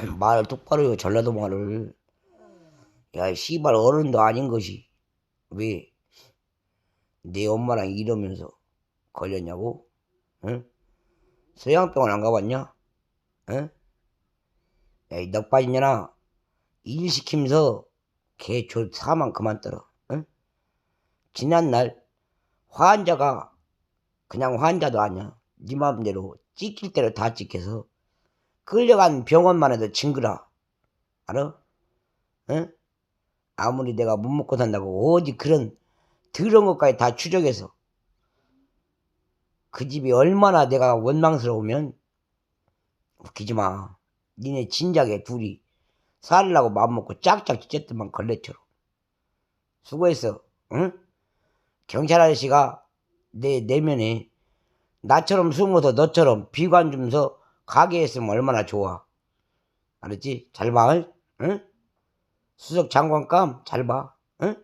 말 똑바로 해 전라도 말을 야 씨발 어른도 아닌 것이 왜 내 엄마랑 이러면서 걸렸냐고 응? 소양병원 안 가봤냐 응? 야이 넉바지년아 일 시키면서 개조 사만 그만 떨어 응? 지난날 환자가 그냥 환자도 아니야 네 맘대로 찍힐 대로 다 찍혀서 끌려간 병원만 해도 징그라 알아? 응? 아무리 내가 못 먹고 산다고 어디 그런 더러운 것까지 다 추적해서 그 집이 얼마나 내가 원망스러우면 웃기지 마 니네 진작에 둘이 살라고 마음먹고 짝짝 찢었더만 걸레처럼 수고했어 응? 경찰 아저씨가 내 내면에 나처럼 숨어서 너처럼 비관 주면서 가게 했으면 얼마나 좋아 알았지? 잘 봐, 응? 수석 장관감 잘 봐, 응?